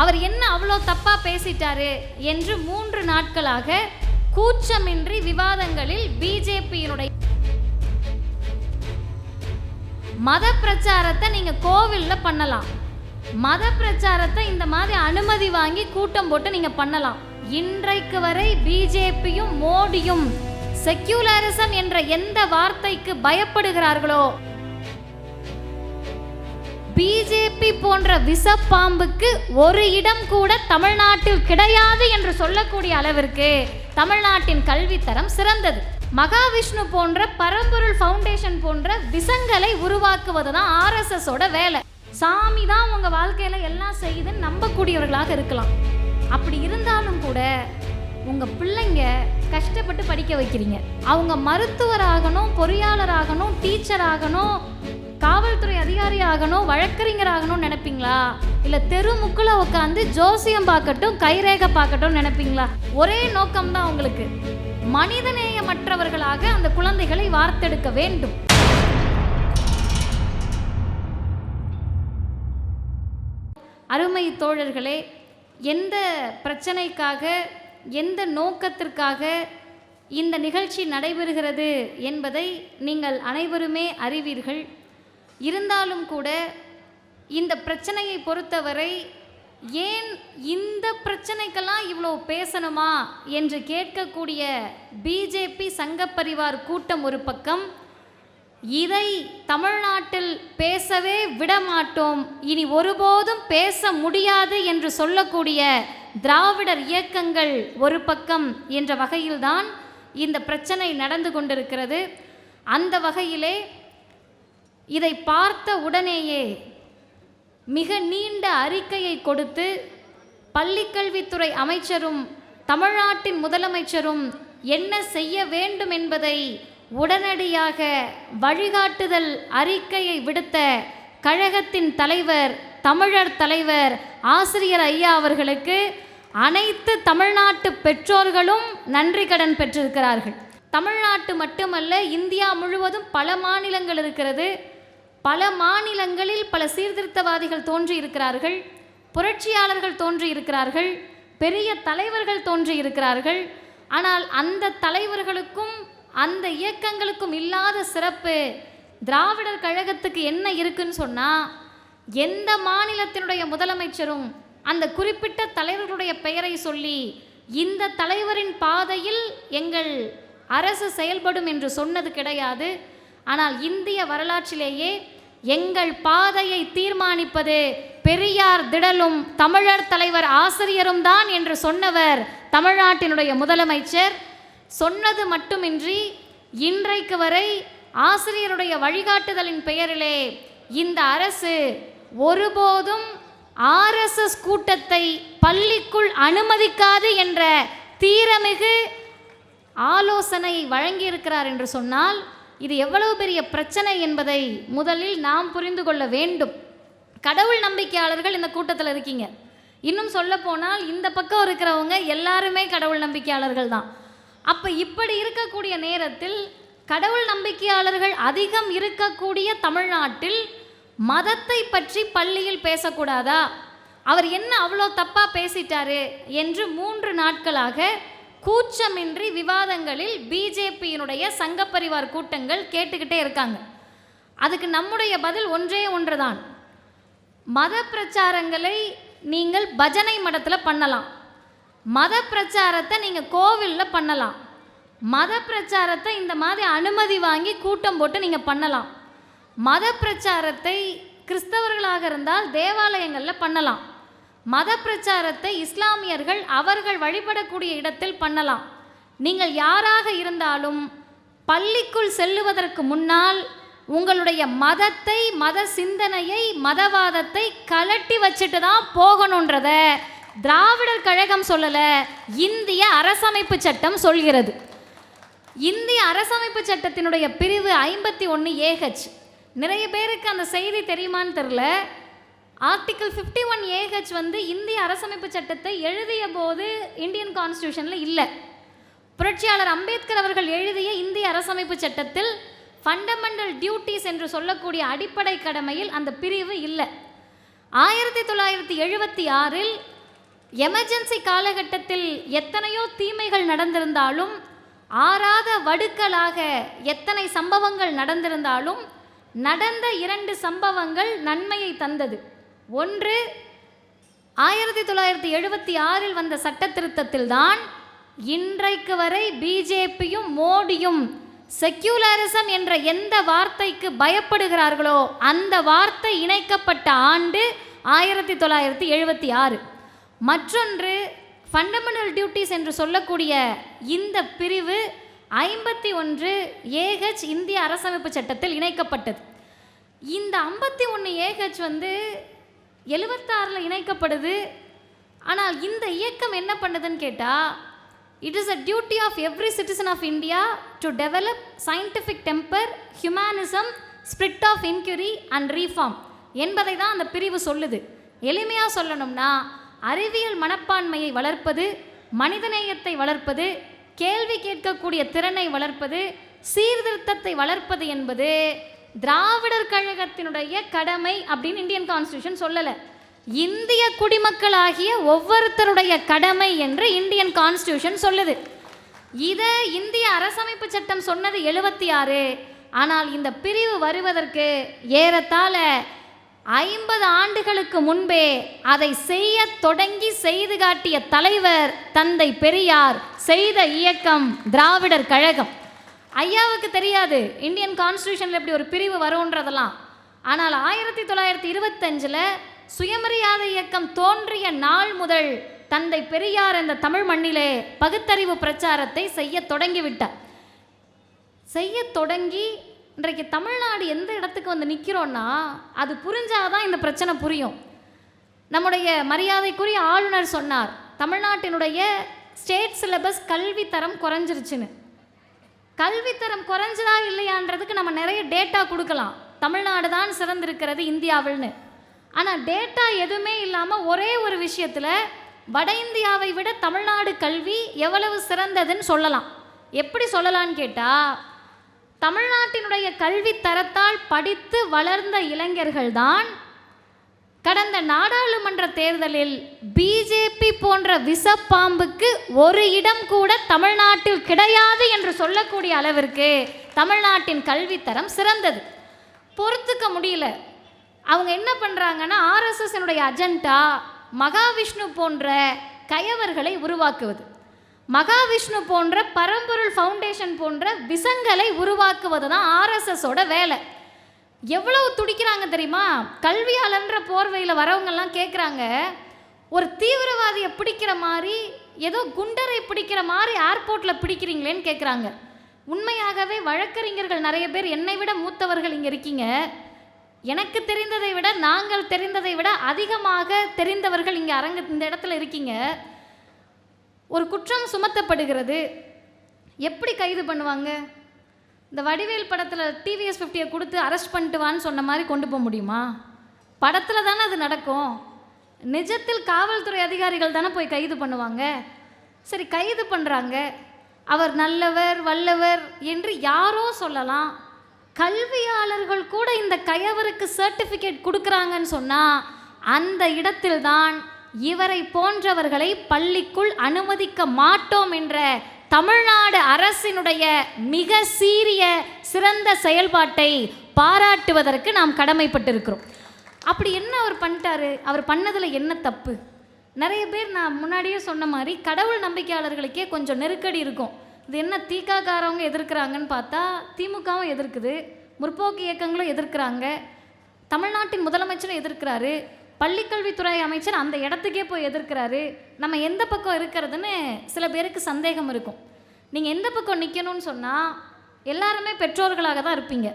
அவர் என்ன அவ்வளோ தப்பாக பேசிட்டாரு என்று மூன்று நாட்களாக கூச்சமின்றி விவாதங்களில் பிஜேபியினுடைய மத பிரச்சாரத்தை நீங்கள் கோவிலில் பண்ணலாம். மத பிரச்சாரத்தை இந்த மாதிரி அனுமதி வாங்கி கூட்டம் போட்டு நீங்கள் பண்ணலாம். இன்றைக்கு வரை பிஜேபியும் மோடியும் செக்யூலரிசம் என்ற எந்த வார்த்தைக்கு பயப்படுகிறார்களோ பிஜேபி போன்ற விஷப்பாம்புக்கு ஒரு இடம் கூட தமிழ்நாட்டில் கிடையாது என்று சொல்லக்கூடிய அளவிற்கு தமிழ்நாட்டின் கல்வித்தரம் சிறந்தது. மகாவிஷ்ணு போன்ற பரம்பொருள் ஃபவுண்டேஷன் போன்ற விஷங்களை உருவாக்குவது தான் ஆர்எஸ்எஸோட வேலை. சாமி தான் உங்கள் வாழ்க்கையில் எல்லாம் செய்யுதுன்னு நம்பக்கூடியவர்களாக இருக்கலாம். அப்படி இருந்தாலும் கூட உங்கள் பிள்ளைங்க கஷ்டப்பட்டு படிக்க வைக்கிறீங்க. அவங்க மருத்துவராகணும் பொறியாளராகணும் டீச்சராகணும் ஆகணும் காவல்துறை அதிகாரி ஆகணும் வழக்கறிஞர் ஆகணும்னு நினைப்பீங்களா? இல்ல தெருமுக்குல உட்காந்து ஜோசியம் பார்க்கட்டும் கைரேகை பார்க்கட்டும் நினைப்பீங்களா? ஒரே நோக்கம் தான் உங்களுக்கு. மனிதநேயமற்றவர்களாக அந்த குழந்தைகளை வார்த்தெடுக்க வேண்டும். அருமை தோழர்களே எந்த பிரச்சனைக்காக எந்த நோக்கத்திற்காக இந்த நிகழ்ச்சி நடைபெறுகிறது என்பதை நீங்கள் அனைவருமே அறிவீர்கள். இருந்தாலும் கூட இந்த பிரச்சனையை பொறுத்தவரை ஏன் இந்த பிரச்சனைக்கெல்லாம் இவ்வளோ பேசணுமா என்று கேட்கக்கூடிய பிஜேபி சங்கப்பரிவார் கூட்டம் ஒரு பக்கம். இதை தமிழ்நாட்டில் பேசவே விடமாட்டோம். இனி ஒருபோதும் பேச முடியாது என்று சொல்லக்கூடிய திராவிடர் இயக்கங்கள் ஒரு பக்கம் என்ற வகையில்தான் இந்த பிரச்சனை நடந்து கொண்டிருக்கிறது. அந்த வகையிலே இதை பார்த்த உடனேயே மிக நீண்ட அறிக்கையை கொடுத்து பள்ளிக்கல்வித்துறை அமைச்சரும் தமிழ்நாட்டின் முதலமைச்சரும் என்ன செய்ய வேண்டும் என்பதை உடனடியாக வழிகாட்டுதல் அறிக்கையை விடுத்த கழகத்தின் தலைவர் தமிழர் தலைவர் ஆசிரியர் ஐயா அவர்களுக்கு அனைத்து தமிழ்நாட்டு பெற்றோர்களும் நன்றி கடன் பெற்றிருக்கிறார்கள். தமிழ்நாட்டு மட்டுமல்ல இந்தியா முழுவதும் பல மாநிலங்கள் இருக்கிறது. பல மாநிலங்களில் பல சீர்திருத்தவாதிகள் தோன்றி இருக்கிறார்கள் புரட்சியாளர்கள் தோன்றி இருக்கிறார்கள் பெரிய தலைவர்கள் தோன்றி இருக்கிறார்கள் ஆனால் அந்த தலைவர்களுக்கும் அந்த இயக்கங்களுக்கும் இல்லாத சிறப்பு திராவிடர் கழகத்துக்கு என்ன இருக்குன்னு சொன்னால் எந்த மாநிலத்தினுடைய முதலமைச்சரும் அந்த குறிப்பிட்ட தலைவர்களுடைய பெயரை சொல்லி இந்த தலைவரின் பாதையில் எங்கள் அரசு செயல்படும் என்று சொன்னது கிடையாது. ஆனால் இந்திய வரலாற்றிலேயே எங்கள் பாதையை தீர்மானிப்பது பெரியார் திடலும் தமிழர் தலைவர் ஆசிரியரும் தான் என்று சொன்னவர் தமிழ்நாட்டினுடைய முதலமைச்சர். சொன்னது மட்டுமின்றி இன்றைக்கு வரை ஆசிரியருடைய வழிகாட்டுதலின் பெயரிலே இந்த அரசு ஒருபோதும் ஆர்எஸ்எஸ் கூட்டத்தை பள்ளிக்குள் அனுமதிக்காது என்ற தீரமிகு ஆலோசனை வழங்கியிருக்கிறார் என்று சொன்னால் இது எவ்வளவு பெரிய பிரச்சனை என்பதை முதலில் நாம் புரிந்து கொள்ள வேண்டும். கடவுள் நம்பிக்கையாளர்கள் இந்த கூட்டத்தில் இருக்கீங்க. இன்னும் சொல்ல போனால் இந்த பக்கம் இருக்கிறவங்க எல்லாருமே கடவுள் நம்பிக்கையாளர்கள் தான். அப்போ இப்படி இருக்கக்கூடிய நேரத்தில் கடவுள் நம்பிக்கையாளர்கள் அதிகம் இருக்கக்கூடிய தமிழ்நாட்டில் மதத்தை பற்றி பள்ளியில் பேசக்கூடாதா? அவர் என்ன அவ்வளோ தப்பாக பேசிட்டாரு என்று மூன்று நாட்களாக கூச்சமின்றி விவாதங்களில் பிஜேபியினுடைய சங்கப்பரிவார் கூட்டங்கள் கேட்டுக்கிட்டே இருக்காங்க. அதுக்கு நம்முடைய பதில் ஒன்றே ஒன்றுதான். மத பிரச்சாரங்களை நீங்கள் பஜனை மடத்தில் பண்ணலாம். மத பிரச்சாரத்தை நீங்கள் கோவிலில் பண்ணலாம். மத பிரச்சாரத்தை இந்த மாதிரி அனுமதி வாங்கி கூட்டம் போட்டு நீங்கள் பண்ணலாம். மத பிரச்சாரத்தை கிறிஸ்தவர்களாக இருந்தால் தேவாலயங்களில் பண்ணலாம். மத பிரச்சாரத்தை இஸ்லாமியர்கள் அவர்கள் வழிபடக்கூடிய இடத்தில் பண்ணலாம். நீங்கள் யாராக இருந்தாலும் பள்ளிக்குள் செல்லுவதற்கு முன்னால் உங்களுடைய மதத்தை மத சிந்தனையை மதவாதத்தை கலட்டி வச்சுட்டு தான் போகணுன்றத திராவிடர் கழகம் சொல்லலை இந்திய அரசமைப்பு சட்டம் சொல்கிறது. இந்திய அரசமைப்பு சட்டத்தினுடைய பிரிவு ஐம்பத்தி ஒன்று ஏஹெச் நிறைய பேருக்கு அந்த செய்தி தெரியுமான்னு தெரில ஆர்டிகிள் ஃபிஃப்டி ஒன் ஏஹெச் வந்து இந்திய அரசமைப்பு சட்டத்தை எழுதிய போது இந்தியன் கான்ஸ்டியூஷனில் இல்லை. புரட்சியாளர் அம்பேத்கர் அவர்கள் எழுதிய இந்திய அரசமைப்பு சட்டத்தில் ஃபண்டமெண்டல் டியூட்டிஸ் என்று சொல்லக்கூடிய அடிப்படை கடமையில் அந்த பிரிவு இல்லை. ஆயிரத்தி தொள்ளாயிரத்தி எழுபத்தி ஆறில் எமர்ஜென்சி காலகட்டத்தில் எத்தனையோ தீமைகள் நடந்திருந்தாலும் ஆறாத வடுக்களாக எத்தனை சம்பவங்கள் நடந்திருந்தாலும் நடந்த இரண்டு சம்பவங்கள் நன்மையை தந்தது. ஒன்று ஆயிரத்தி தொள்ளாயிரத்தி எழுபத்தி ஆறில் வந்த சட்ட திருத்தத்தில்தான் இன்றைக்கு வரை பிஜேபியும் மோடியும் செக்யூலரிசம் என்ற எந்த வார்த்தைக்கு பயப்படுகிறார்களோ அந்த வார்த்தை இணைக்கப்பட்ட ஆண்டு ஆயிரத்தி தொள்ளாயிரத்தி எழுபத்தி ஆறு. மற்றொன்று ஃபண்டமெண்டல் டியூட்டிஸ் என்று சொல்லக்கூடிய இந்த பிரிவு ஐம்பத்தி ஒன்று ஏஹெச் இந்திய அரசமைப்பு சட்டத்தில் இணைக்கப்பட்டது. இந்த ஐம்பத்தி ஒன்று ஏஹெச் வந்து எழுபத்தாறில் இணைக்கப்படுது. ஆனால் இந்த இயக்கம் என்ன பண்ணுதுன்னு கேட்டால் it is a duty of every citizen of India to develop scientific temper humanism spirit of inquiry and reform என்பதை தான் அந்த பிரிவு சொல்லுது. எளிமையாக சொல்லணும்னா அறிவியல் மனப்பான்மையை வளர்ப்பது மனிதநேயத்தை வளர்ப்பது கேள்வி கேட்கக்கூடிய திறனை வளர்ப்பது சீர்திருத்தத்தை வளர்ப்பது என்பது திராவிடர் கழகத்தினுடைய கடமை அப்படின்னு இந்தியன் கான்ஸ்டியூஷன் சொல்லலை. இந்திய குடிமக்களாகிய ஒவ்வொருத்தருடைய கடமை என்று இந்தியன் கான்ஸ்டியூஷன் சொல்லுது. இதை இந்திய அரசமைப்பு சட்டம் சொன்னது எழுபத்தி ஆறு. ஆனால் இந்த பிரிவு வருவதற்கு ஏறத்தாழ ஐம்பது ஆண்டுகளுக்கு முன்பே அதை செய்ய தொடங்கி செய்து காட்டிய தலைவர் தந்தை பெரியார் செய்த இயக்கம் திராவிடர் கழகம். ஐயாவுக்கு தெரியாது. இந்தியன் கான்ஸ்டியூஷனில் இப்படி ஒரு பிரிவு வரும்ன்றதெல்லாம். ஆனால் ஆயிரத்தி தொள்ளாயிரத்தி இருபத்தஞ்சில் சுயமரியாதை இயக்கம் தோன்றிய நாள் முதல் தந்தை பெரியார் இந்த தமிழ் மண்ணிலே பகுத்தறிவு பிரச்சாரத்தை செய்ய தொடங்கிவிட்டார். செய்ய தொடங்கி இன்றைக்கு தமிழ்நாடு எந்த இடத்துக்கு வந்து நிற்கிறோன்னா அது புரிஞ்சாதான் இந்த பிரச்சனை புரியும். நம்முடைய மரியாதைக்குரிய ஆளுநர் சொன்னார் தமிழ்நாட்டினுடைய ஸ்டேட் சிலபஸ் கல்வி தரம் குறைஞ்சிருச்சுன்னு. கல்வித்தரம் குறைஞ்சதா இல்லையான்றதுக்கு நம்ம நிறைய டேட்டா கொடுக்கலாம். தமிழ்நாடு தான் சிறந்திருக்கிறது இந்தியாவில்னு. ஆனால் டேட்டா எதுவுமே இல்லாமல் ஒரே ஒரு விஷயத்தில் வட இந்தியாவை விட தமிழ்நாடு கல்வி எவ்வளவு சிறந்ததுன்னு சொல்லலாம். எப்படி சொல்லலான்னு கேட்டால் தமிழ்நாட்டினுடைய கல்வி தரத்தால் படித்து வளர்ந்த இளைஞர்கள்தான் கடந்த நாடாளுமன்ற தேர்தலில் பிஜேபி போன்ற விஷப்பாம்புக்கு ஒரு இடம் கூட தமிழ்நாட்டில் கிடையாது என்று சொல்லக்கூடிய அளவிற்கு தமிழ்நாட்டின் கல்வித்தரம் சிறந்தது. பொறுத்துக்க முடியல. அவங்க என்ன பண்ணுறாங்கன்னா ஆர்எஸ்எஸ்னுடைய அஜெண்டா மகாவிஷ்ணு போன்ற கயவர்களை உருவாக்குவது. மகாவிஷ்ணு போன்ற பரம்பொருள் ஃபவுண்டேஷன் போன்ற விசங்களை உருவாக்குவது தான் ஆர்எஸ்எஸோட வேலை. எவ்வளவு துடிக்கிறாங்க தெரியுமா? கல்வியாளன்ற போர்வையில் வரவங்கெல்லாம் கேட்குறாங்க ஒரு தீவிரவாதியை பிடிக்கிற மாதிரி ஏதோ குண்டரை பிடிக்கிற மாதிரி ஏர்போர்ட்டில் பிடிக்கிறீங்களேன்னு கேட்குறாங்க உண்மையாகவே வழக்கறிஞர்கள் நிறைய பேர் என்னை விட மூத்தவர்கள் இங்கே இருக்கீங்க. எனக்கு தெரிந்ததை விட நாங்கள் தெரிந்ததை விட அதிகமாக தெரிந்தவர்கள் இங்கே அரங்க இந்த இடத்துல இருக்கீங்க. ஒரு குற்றம் சுமத்தப்படுகிறது. எப்படி கைது பண்ணுவாங்க? இந்த வடிவேல் படத்தில் டிவிஎஸ் ஃபிஃப்டியை கொடுத்து அரெஸ்ட் பண்ணிட்டு வான்னு சொன்ன மாதிரி கொண்டு போக முடியுமா? படத்தில் தானே அது நடக்கும். நிஜத்தில் காவல்துறை அதிகாரிகள் தானே போய் கைது பண்ணுவாங்க. சரி கைது பண்ணுறாங்க அவர் நல்லவர் வல்லவர் என்று யாரோ சொல்லலாம். கல்வியாளர்கள் கூட இந்த கயவருக்கு சர்டிஃபிகேட் கொடுக்குறாங்கன்னு சொன்னால் அந்த இடத்தில்தான் இவரை போன்றவர்களை பள்ளிக்குள் அனுமதிக்க மாட்டோம் என்ற தமிழ்நாடு அரசினுடைய மிக சீரிய சிறந்த செயல்பாட்டை பாராட்டுவதற்கு நாம் கடமைப்பட்டிருக்கிறோம். அப்படி என்ன அவர் பண்ணிட்டாரு? அவர் பண்ணதில் என்ன தப்பு? நிறைய பேர் நான் முன்னாடியே சொன்ன மாதிரி கடவுள் நம்பிக்கையாளர்களுக்கே கொஞ்சம் நெருக்கடி இருக்கும். இது என்ன தீக்காக்காரவங்க எதிர்க்கிறாங்கன்னு பார்த்தா திமுகவும் எதிர்க்குது முற்போக்கு இயக்கங்களும் எதிர்க்கிறாங்க தமிழ்நாட்டின் முதலமைச்சரும் எதிர்க்கிறாரு பள்ளிக்கல்வித்துறை அமைச்சர் அந்த இடத்துக்கே போய் எதிர்க்கிறாரு. நம்ம எந்த பக்கம் இருக்கிறதுன்னு சில பேருக்கு சந்தேகம் இருக்கும். நீங்கள் எந்த பக்கம் நிற்கணும்னு சொன்னால் எல்லாருமே பெற்றோர்களாக தான் இருப்பீங்க.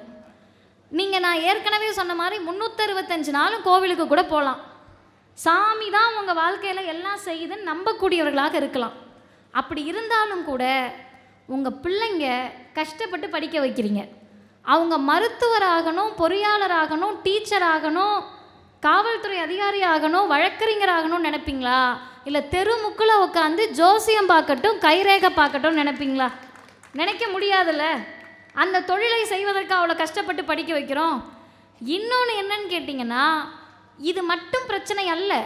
நீங்கள் நான் ஏற்கனவே சொன்ன மாதிரி முந்நூற்றறுபத்தஞ்சு நாளும் கோவிலுக்கு கூட போகலாம் சாமி தான் உங்கள் வாழ்க்கையில் எல்லாம் செய்யுதுன்னு நம்பக்கூடியவர்களாக இருக்கலாம். அப்படி இருந்தாலும் கூட உங்கள் பிள்ளைங்க கஷ்டப்பட்டு படிக்க வைக்கிறீங்க. அவங்க மருத்துவராகணும் பொறியாளராகணும் டீச்சராகணும் காவல்துறை அதிகாரி ஆகணும் வழக்கறிஞர் ஆகணும்னு நினைப்பீங்களா? இல்லை தெருமுக்கில் உட்காந்து ஜோசியம் பார்க்கட்டும் கைரேகை பார்க்கட்டும் நினைப்பீங்களா? நினைக்க முடியாதுல்ல? அந்த தொழிலை செய்வதற்கு அவ்வளோ கஷ்டப்பட்டு படிக்க வைக்கிறோம். இன்னொன்று என்னன்னு கேட்டிங்கன்னா இது மட்டும் பிரச்சனை அல்ல.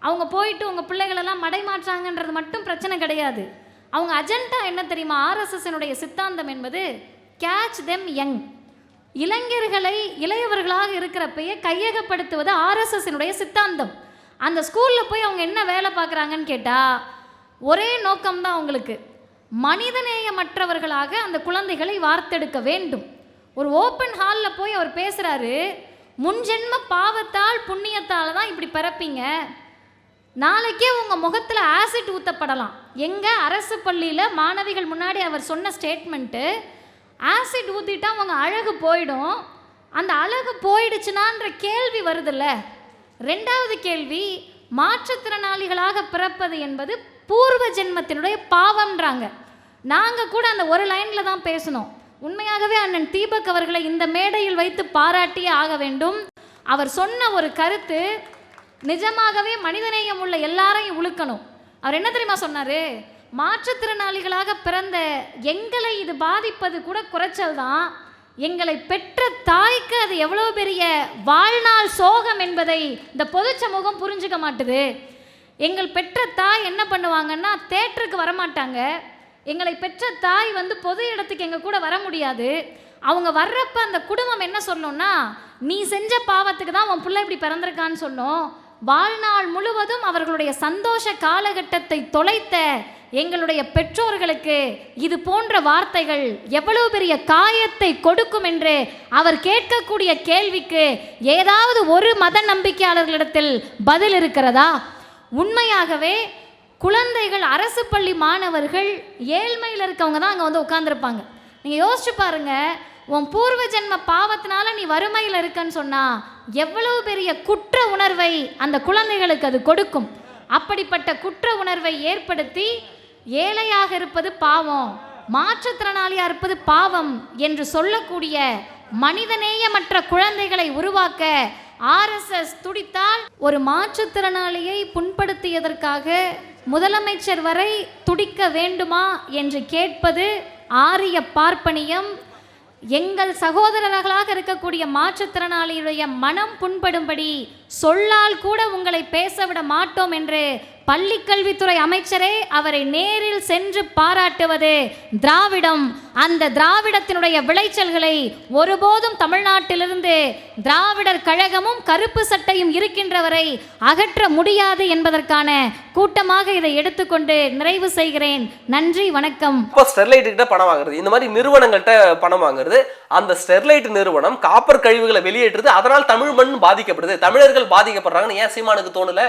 அவங்க போயிட்டு உங்கள் பிள்ளைகளெல்லாம் மடைமாற்றாங்கன்றது மட்டும் பிரச்சனை கிடையாது. அவங்க அஜெண்டா என்ன தெரியுமா? ஆர்எஸ்எஸ்னுடைய சித்தாந்தம் என்பது கேட்ச் தெம் யங் இளைஞர்களை இளையவர்களாக இருக்கிறப்பயே கையகப்படுத்துவது ஆர்எஸ்எஸ்னுடைய சித்தாந்தம். அந்த ஸ்கூலில் போய் அவங்க என்ன வேலை பார்க்குறாங்கன்னு கேட்டால் ஒரே நோக்கம்தான் அவங்களுக்கு. மனிதநேயமற்றவர்களாக அந்த குழந்தைகளை வார்த்தெடுக்க வேண்டும். ஒரு ஓப்பன் ஹாலில் போய் அவர் பேசுகிறாரு முன்ஜென்ம பாவத்தால் புண்ணியத்தால் தான் இப்படி பிறப்பீங்க. நாளைக்கே உங்கள் முகத்தில் ஆசிட் ஊற்றப்படலாம் எங்கள் அரசு பள்ளியில் மாணவிகள் முன்னாடி அவர் சொன்ன ஸ்டேட்மெண்ட்டு ஆசிட் ஊற்றிட்டா அவங்க அழகு போயிடும். அந்த அழகு போயிடுச்சுனான்ற கேள்வி வருதுல்ல? ரெண்டாவது கேள்வி மாற்றுத்திறனாளிகளாக பிறப்பது என்பது பூர்வ ஜென்மத்தினுடைய பாவம்ன்றாங்க. நாங்கள் கூட அந்த ஒரு லைனில் தான் பேசணும். உண்மையாகவே அண்ணன் தீபக் அவர்களை இந்த மேடையில் வைத்து பாராட்டியே ஆக வேண்டும். அவர் சொன்ன ஒரு கருத்து நிஜமாகவே மனிதநேயம் உள்ள எல்லாரையும் உழுக்கணும். அவர் என்ன தெரியுமா சொன்னார்? மாற்றுத்திறனாளிகளாக பிறந்த எங்களை இது பாதிப்பது கூட குறைச்சல் தான் எங்களை பெற்ற தாய்க்கு அது எவ்வளோ பெரிய வாழ்நாள் சோகம் என்பதை இந்த பொது சமூகம் புரிஞ்சுக்க மாட்டுது. எங்கள் பெற்ற தாய் என்ன பண்ணுவாங்கன்னா தேட்டருக்கு வரமாட்டாங்க. எங்களை பெற்ற தாய் வந்து பொது இடத்துக்கு எங்கள் கூட வர முடியாது. அவங்க வர்றப்ப அந்த குடும்பம் என்ன சொல்லணும்னா நீ செஞ்ச பாவத்துக்கு தான் உன் பிள்ளை இப்படி பிறந்திருக்கான்னு சொன்னோம். வாழ்நாள் முழுவதும் அவர்களுடைய சந்தோஷ காலகட்டத்தை தொலைத்த எங்களுடைய பெற்றோர்களுக்கு இது போன்ற வார்த்தைகள் எவ்வளவு பெரிய காயத்தை கொடுக்கும் என்று அவர் கேட்கக்கூடிய கேள்விக்கு ஏதாவது ஒரு மத நம்பிக்கையாளர்களிடத்தில் பதில் இருக்கிறதா? உண்மையாகவே குழந்தைகள் அரசு பள்ளி மாணவர்கள் ஏழ்மையில் இருக்கவங்க தான் அங்கே வந்து உட்காந்துருப்பாங்க நீங்கள் யோசிச்சு பாருங்க உன் பூர்வ ஜென்ம பாவத்தினால நீ வறுமையில் இருக்கன்னு சொன்னால் எவ்வளவு பெரிய குற்ற உணர்வை அந்த குழந்தைகளுக்கு அது கொடுக்கும். அப்படிப்பட்ட குற்ற உணர்வை ஏற்படுத்தி ஏழையாக இருப்பது பாவம் மாற்றுத்திறனாளியாக இருப்பது பாவம் என்று சொல்லக்கூடிய மனிதநேயமற்ற குழந்தைகளை உருவாக்க ஆர்எஸ்எஸ் துடித்தால் ஒரு மாற்றுத்திறனாளியை புண்படுத்தியதற்காக முதலமைச்சர் வரை துடிக்க வேண்டுமா என்று கேட்பது ஆரிய பார்ப்பனியம். எங்கள் சகோதரர்களாக இருக்கக்கூடிய மாற்றுத்திறனாளியுடைய மனம் புண்படும்படி சொல்லால் கூட உங்களை பேசவிட மாட்டோம் என்று பள்ளிக்கல்வித்துறை அமைச்சரே அவரை நேரில் சென்று பாராட்டுவது திராவிடம். அந்த திராவிடத்தினுடைய விளைச்சல்களை ஒருபோதும் தமிழ்நாட்டிலிருந்து திராவிடர் கழகமும் கருப்பு சட்டையும் இருக்கின்றவரை அகற்ற முடியாது என்பதற்கான கூட்டமாக இதை எடுத்துக்கொண்டு நிறைவு செய்கிறேன். நன்றி வணக்கம். இப்போ ஸ்டெர்லைட் கிட்ட பணம் வாங்குறது இந்த மாதிரி நிறுவனங்கள்கிட்ட பணம் வாங்குறது அந்த ஸ்டெர்லைட் நிறுவனம் காப்பர் கழிவுகளை வெளியேற்றுது அதனால் தமிழ் மண் பாதிக்கப்படுது. தமிழர்கள் பாதிக்கப்படுறாங்கன்னு ஏன் சீமானுக்கு தோணலை?